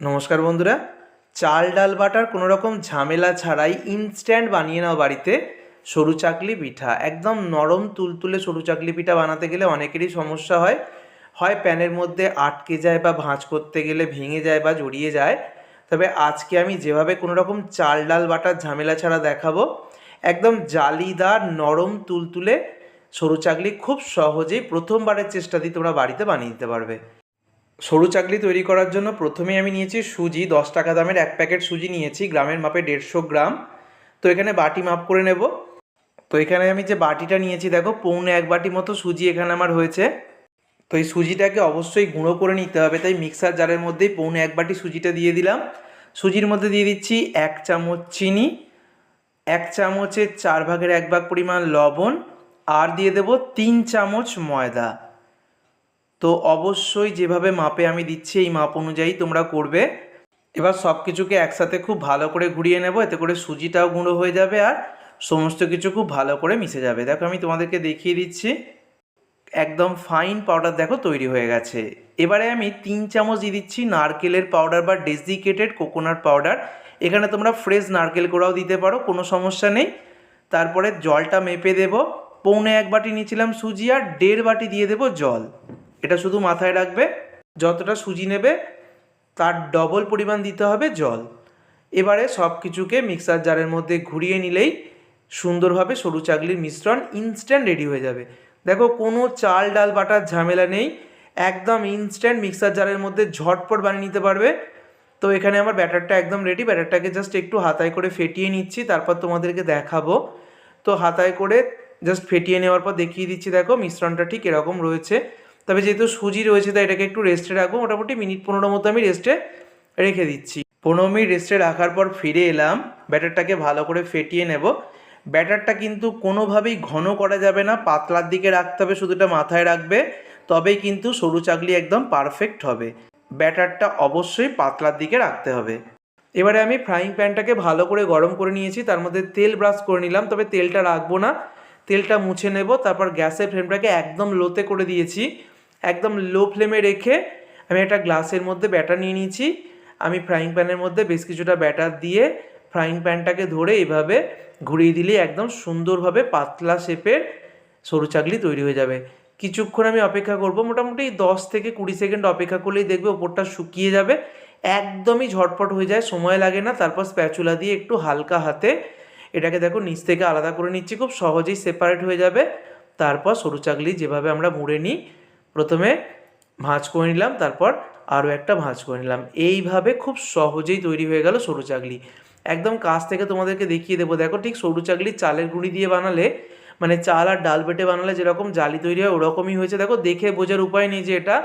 নমস্কার বন্ধুরা, চাল, ডাল, বাটার কোনো রকম ঝামেলা ছাড়াই ইনস্ট্যান্ট বানিয়ে নাও বাড়িতে সরু চাকলি পিঠা। একদম নরম তুলতুলে সরু চাকলি পিঠা বানাতে গেলে অনেকেরই সমস্যা হয়। হয় প্যানের মধ্যে আটকে যায় বা ভাঁজ করতে গেলে ভেঙে যায় বা জড়িয়ে যায়। তবে আজকে আমি যেভাবে কোনো রকম চাল, ডাল, বাটার ঝামেলা ছাড়া দেখাবো, একদম জালিদার, নরম তুলতুলে সরু চাকলি খুব সহজেই প্রথমবারের চেষ্টা দিয়ে তোমরা বাড়িতে বানিয়ে দিতে পারবে। সরু চাকলি তৈরি করার জন্য প্রথমে আমি নিয়েছি সুজি, দশ টাকা দামের এক প্যাকেট সুজি নিয়েছি, গ্রামের মাপে দেড়শো গ্রাম। তো এখানে বাটি মাপ করে নেব। তো এখানে আমি যে বাটিটা নিয়েছি, দেখো, পৌনে এক বাটি মতো সুজি এখানে আমার হয়েছে। তো এই সুজিটাকে অবশ্যই গুঁড়ো করে নিতে হবে, তাই মিক্সার জারের মধ্যেই পৌনে এক বাটি সুজিটা দিয়ে দিলাম। সুজির মধ্যে দিয়ে দিচ্ছি এক চামচ চিনি, এক চামচের চার ভাগের এক ভাগ পরিমাণ লবণ, আর দিয়ে দেব তিন চামচ ময়দা। তো অবশ্যই যেভাবে মাপে আমি দিচ্ছি এই মাপ অনুযায়ী তোমরা করবে। এবার সব কিছুকে একসাথে খুব ভালো করে ঘুরিয়ে নেব, এতে করে সুজিটাও গুঁড়ো হয়ে যাবে আর সমস্ত কিছু খুব ভালো করে মিশে যাবে। দেখো আমি তোমাদেরকে দেখিয়ে দিচ্ছি। একদম ফাইন পাউডার দেখো তৈরি হয়ে গেছে। এবারে আমি তিন চামচ দিয়ে দিচ্ছি নারকেলের পাউডার বা ডেসিকেটেড কোকোনাট পাউডার। এখানে তোমরা ফ্রেশ নারকেল কোড়াও দিতে পারো, কোনো সমস্যা নেই। তারপরে জলটা মেপে দেব। পৌনে এক বাটি নিয়েছিলাম সুজি আর দেড় বাটি দিয়ে দেবো জল। এটা শুধু মাথায় রাখবে, যতটা সুজি নেবে, তার ডবল পরিমাণ দিতে হবে জল। এবারে সব কিছুকে মিক্সার জারের মধ্যে ঘুরিয়ে নিলেই সুন্দরভাবে সরু চাকলির মিশ্রণ ইনস্ট্যান্ট রেডি হয়ে যাবে। দেখো, কোনো চাল, ডাল, বাটার ঝামেলা নেই। একদম ইনস্ট্যান্ট মিক্সার জারের মধ্যে ঝটপট বানিয়ে নিতে পারবে। তো এখানে আমার ব্যাটারটা একদম রেডি ব্যাটারটাকে জাস্ট একটু হাতায় করে ফেটিয়ে নিচ্ছি, তারপর তোমাদেরকে দেখাবো। তো হাতায় করে জাস্ট ফেটিয়ে নেওয়ার পর দেখিয়ে দিচ্ছি, দেখো, মিশ্রণটা ঠিক এরকম রয়েছে। তবে যেহেতু সুজি রয়েছে, তাই এটাকে একটু রেস্টে রাখব। মোটামুটি মিনিট পনেরো মতো আমি রেস্টে রেখে দিচ্ছি। পনেরো মিনিট রেস্টে রাখার পর ফিরে এলাম। ব্যাটারটাকে ভালো করে ফেটিয়ে নেব। ব্যাটারটা কিন্তু কোনোভাবেই ঘন করা যাবে না। পাতলার দিকে রাখতে হবে, শুধু এটা মাথায় রাখবে। তবেই কিন্তু সরু চাকলি একদম পারফেক্ট হবে। ব্যাটারটা অবশ্যই পাতলার দিকে রাখতে হবে। এবারে আমি ফ্রাইং প্যানটাকে ভালো করে গরম করে নিয়েছি। তার মধ্যে তেল ব্রাশ করে নিলাম। তবে তেলটা রাখব না। তেলটা মুছে নেব। তারপর গ্যাসের ফ্লেমটাকে একদম লোতে করে দিয়েছি। একদম লো ফ্লেমে রেখে আমি একটা গ্লাসের মধ্যে ব্যাটার নিয়ে নিয়েছি। আমি ফ্রাইং প্যানের মধ্যে বেশ কিছুটা ব্যাটার দিয়ে ফ্রাইং প্যানটাকে ধরে এইভাবে ঘুরিয়ে দিলেই একদম সুন্দরভাবে পাতলা শেপের সরু চাকলি তৈরি হয়ে যাবে। কিছুক্ষণ আমি অপেক্ষা করব, মোটামুটি দশ থেকে কুড়ি সেকেন্ড অপেক্ষা করলেই দেখবে ওপরটা শুকিয়ে যাবে। একদমই ঝটপট হয়ে যায়, সময় লাগে না, তারপর স্প্যাচুলা দিয়ে একটু হালকা হাতে এটাকে দেখো নিচ থেকে আলাদা করে নিচ্ছি, খুব সহজেই সেপারেট হয়ে যাবে। তারপর সরু চাকলি যেভাবে আমরা মুড়ে নিই প্রথমে ভাঁজ করে নিলাম, তারপর আরও একটা ভাঁজ করে নিলাম। এইভাবে খুব সহজেই তৈরি হয়ে গেল সরু চাকলি একদম কাছ থেকে তোমাদেরকে দেখিয়ে দেবো। দেখো ঠিক সরু চাকলি চালের গুঁড়ি দিয়ে বানালে মানে চাল আর ডাল বেটে বানালে যেরকম জালি তৈরি হয় ওরকমই হয়েছে। দেখো দেখে বোঝার উপায় নেই যে এটা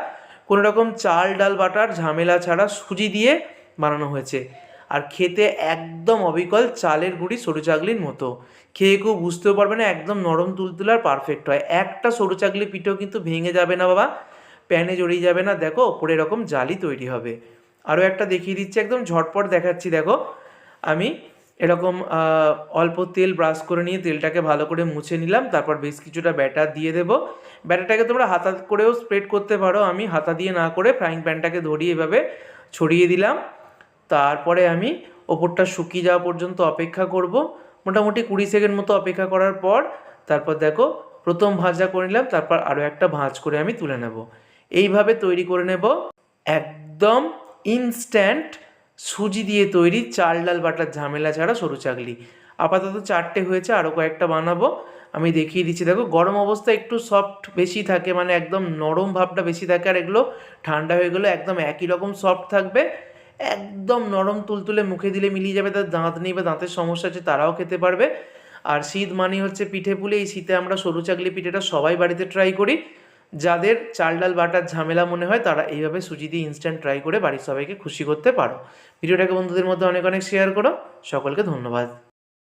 কোনো রকম চাল, ডাল, বাটার ঝামেলা ছাড়া সুজি দিয়ে বানানো হয়েছে। আর খেতে একদম অবিকল চালের গুঁড়ি সরু চাকলির মতো। খেয়ে কেউ বুঝতেও পারবে না, একদম নরম তুলতুলার পারফেক্ট হয়। একটা সরু চাকলি পিঠেও কিন্তু ভেঙে যাবে না বাবা। প্যানে জড়িয়ে যাবে না, দেখো ওপরে এরকম জালি তৈরি হবে। আরও একটা দেখিয়ে দিচ্ছি, একদম ঝটপট দেখাচ্ছি, দেখো। আমি এরকম অল্প তেল ব্রাশ করে নিয়ে তেলটাকে ভালো করে মুছে নিলাম, তারপর বেশ কিছুটা ব্যাটার দিয়ে দেব। ব্যাটারটাকে তোমরা হাতা করেও স্প্রেড করতে পারো, আমি হাতা দিয়ে না করে ফ্রাইং প্যানটাকে ধরিয়ে এভাবে ছড়িয়ে দিলাম। তারপরে আমি ওপরটা শুকিয়ে যাওয়া পর্যন্ত অপেক্ষা করব। মোটামুটি কুড়ি সেকেন্ড মতো অপেক্ষা করার পর তারপর দেখো প্রথম ভাজা করে নিলাম, তারপর আরও একটা ভাঁজ করে আমি তুলে নেব। এইভাবে তৈরি করে নেব। একদম ইনস্ট্যান্ট সুজি দিয়ে তৈরি চাল ডাল বাটার ঝামেলা ছাড়া সরু চাকলি। আপাতত চারটে হয়েছে আরও কয়েকটা বানাবো। আমি দেখিয়ে দিচ্ছি, দেখো গরম অবস্থায় একটু সফট বেশি থাকে মানে একদম নরম ভাবটা বেশি থাকে, আর এগুলো ঠান্ডা হয়ে গেলে একদম একই রকম সফট থাকবে। একদম নরম তুলতুলে মুখে দিলে মিলিয়ে যাবে, তার দাঁত নেই বা দাঁতের সমস্যা আছে তারাও খেতে পারবে। আর শীত মানে হচ্ছে পিঠে পুলে, এই শীতে আমরা সরু চাকলি পিঠেটা সবাই বাড়িতে ট্রাই করি। যাদের চাল ডাল বাটার ঝামেলা মনে হয়, তারা এইভাবে সুজি দিয়ে ইনস্ট্যান্ট ট্রাই করে বাড়ির সবাইকে খুশি করতে পারো। ভিডিওটাকে বন্ধুদের মধ্যে অনেক অনেক শেয়ার করো। সকলকে ধন্যবাদ।